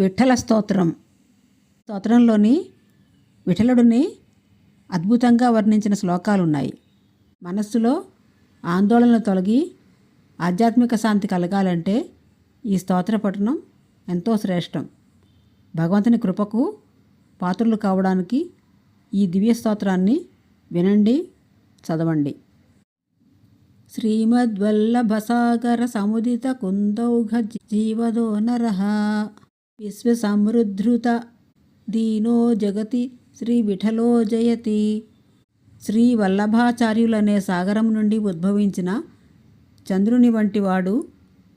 విఠల స్తోత్రం. స్తోత్రంలోని విఠలుడిని అద్భుతంగా వర్ణించిన శ్లోకాలు ఉన్నాయి మనస్సులో ఆందోళనలు తొలగి ఆధ్యాత్మిక శాంతి కలగాలంటే ఈ స్తోత్ర పఠనం ఎంతో శ్రేష్టం. భగవంతుని కృపకు పాత్రలు కావడానికి ఈ దివ్య స్తోత్రాన్ని వినండి చదవండి. శ్రీమద్వల్లభసాగర సముదిత కుందౌఘ జీవదో నర. విశ్వసమృద్ధృత దీనో జగతి శ్రీ విఠలో జయతి. శ్రీ వల్లభాచార్యులనే సాగరం నుండి ఉద్భవించిన చంద్రుని వంటి వాడు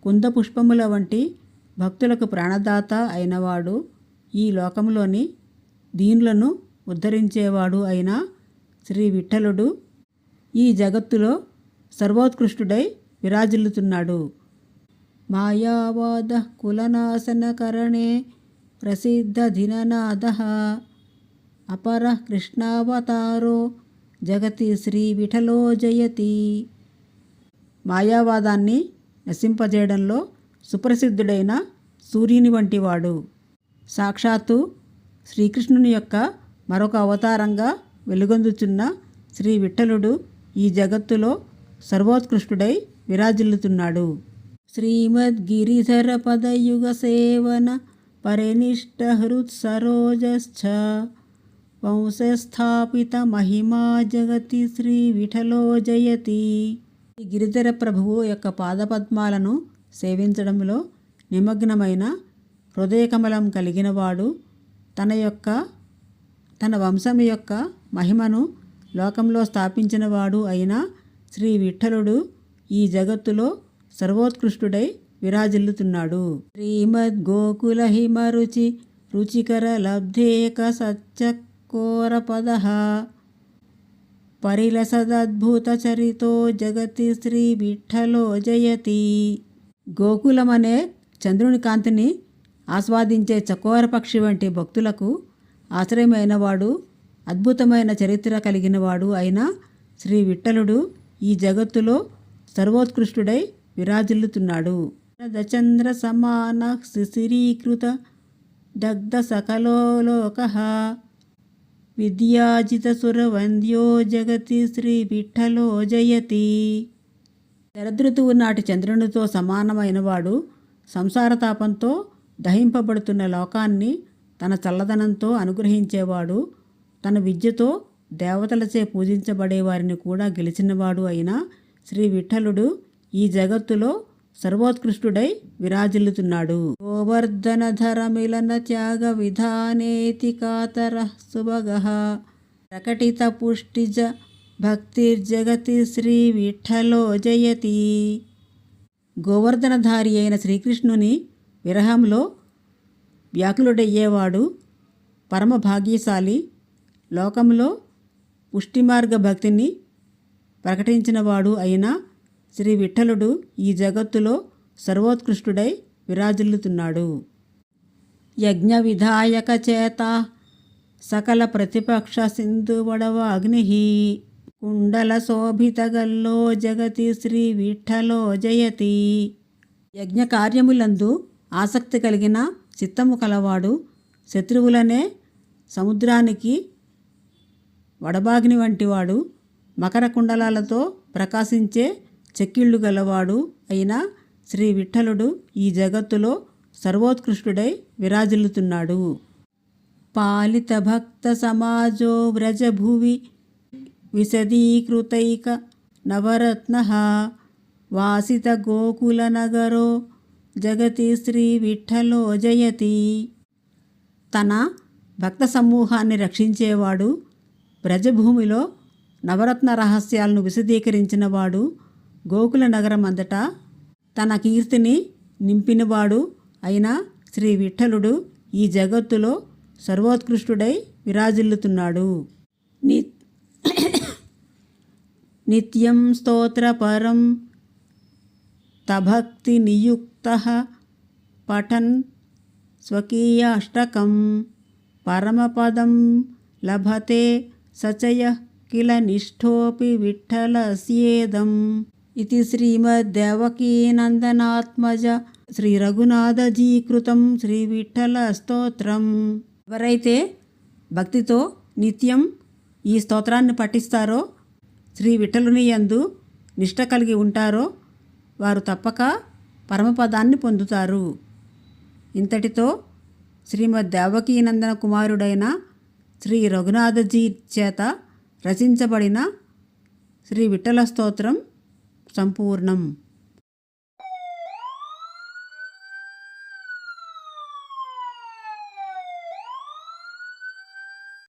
కుంద పుష్పముల వంటి భక్తులకు ప్రాణదాత అయినవాడు ఈ లోకంలోని దీనులను ఉద్ధరించేవాడు అయిన శ్రీ విఠలుడు ఈ జగత్తులో సర్వోత్కృష్టుడై విరాజిల్లుతున్నాడు. మాయావాద కులనాశనకరణే ప్రసిద్ధ దిననాథ. అపర కృష్ణావతారో జగతి శ్రీ విఠలో జయతి. మాయావాదాన్ని నశింపజేయడంలో సుప్రసిద్ధుడైన సూర్యుని వంటివాడు. సాక్షాత్తు శ్రీకృష్ణుని యొక్క మరొక అవతారంగా వెలుగొందుచున్న శ్రీ విఠలుడు ఈ జగత్తులో సర్వోత్కృష్టుడై విరాజిల్లుతున్నాడు. శ్రీమద్గిరిధర పదయుగ సేవన పరినిష్ట హృత్సరోజశ్చ వంశస్థాపిత మహిమా జగతి శ్రీ విఠలో జయతి ఈ గిరిధర ప్రభువు యొక్క పాదపద్మాలను సేవించడంలో నిమగ్నమైన హృదయకమలం కలిగినవాడు తన యొక్క తన వంశం యొక్క మహిమను లోకంలో స్థాపించినవాడు అయిన శ్రీ విఠలుడు ఈ జగత్తులో సర్వోత్కృష్టుడై విరాజిల్లుతున్నాడు. శ్రీమద్ గోకుల హిమరుచి రుచికర లబ్ధేక సచ్చకోర పద పరిలసదద్భుత చరితో జగతి శ్రీ విఠలో జయతి. గోకులం అనే చంద్రుని కాంతిని ఆస్వాదించే చకోర పక్షి వంటి భక్తులకు ఆశ్రయమైనవాడు అద్భుతమైన చరిత్ర కలిగినవాడు అయిన శ్రీ విఠలుడు ఈ జగత్తులో సర్వోత్కృష్టుడై విరాజిల్లుతున్నాడు. దచంద్ర సమాన శిశిరీకృత దగ్ధ సకలోక విద్యాజిత సురవంద్యో జగతి శ్రీ విఠలో జయతి. శరదృతువు నాటి చంద్రునితో సమానమైనవాడు సంసారతాపంతో దహింపబడుతున్న లోకాన్ని తన చల్లదనంతో అనుగ్రహించేవాడు తన విద్యతో దేవతలచే పూజించబడే వారిని కూడా గెలిచినవాడు అయిన శ్రీ విఠలుడు ఈ జగత్తులో సర్వోత్కృష్టుడై విరాజిల్లుతున్నాడు. గోవర్ధనధర మిలన త్యాగ విధానేతి కాతర సుభగ ప్రకటిత పుష్టిజ భక్తిర్జగతి శ్రీ విఠలో జయతి. గోవర్ధనధారి అయిన శ్రీకృష్ణుని విరహంలో వ్యాకులుడయ్యేవాడు పరమ భాగ్యశాలి లోకంలో పుష్టిమార్గ భక్తిని ప్రకటించినవాడు అయిన శ్రీ విఠలుడు ఈ జగత్తులో సర్వోత్కృష్టుడై విరాజిల్లుతున్నాడు. యజ్ఞ విధాయక చేత సకల ప్రతిపక్ష సింధువడవ అగ్ని కుండల శోభితగల్లో జగతి శ్రీ విఠలో జయతి. యజ్ఞ కార్యములందు ఆసక్తి కలిగిన చిత్తము కలవాడు శత్రువులనే సముద్రానికి వడబాగ్ని వంటివాడు మకర కుండలాలతో ప్రకాశించే చెక్కిళ్ళు గలవాడు అయిన శ్రీ విఠలుడు ఈ జగత్తులో సర్వోత్కృష్టుడై విరాజిల్లుతున్నాడు. పాలిత భక్త సమాజో వ్రజభువి విశదీకృతైక నవరత్న వాసిత గోకుల నగరో జగతి శ్రీ విఠలో జయతి. తన భక్త సమూహాన్ని రక్షించేవాడు బ్రజభూమిలో నవరత్న రహస్యాలను విశదీకరించినవాడు గోకుల నగరం అంతటా తన కీర్తిని నింపినవాడు అయిన శ్రీ విఠలుడు ఈ జగత్తులో సర్వోత్కృష్టుడై విరాజిల్లుతున్నాడు. ని నిత్యం స్తోత్రపరం తభక్తి నియుక్త పఠన్ స్వకీయాష్టకం పరమపదం లభతే సచయ కిల నిష్ఠోపి విఠలస్యేదం ఇది శ్రీమద్దేవకీనందనాత్మజ శ్రీ రఘునాథజీకృతం శ్రీ విఠల స్తోత్రం ఎవరైతే భక్తితో నిత్యం ఈ స్తోత్రాన్ని పఠిస్తారో శ్రీ విఠలుని యందు నిష్ట కలిగి ఉంటారో వారు తప్పక పరమపదాన్ని పొందుతారు. ఇంతటితో శ్రీమద్ దేవకీనందన కుమారుడైన శ్రీ రఘునాథజీ చేత రచించబడిన శ్రీ విఠల స్తోత్రం సంపూర్ణం.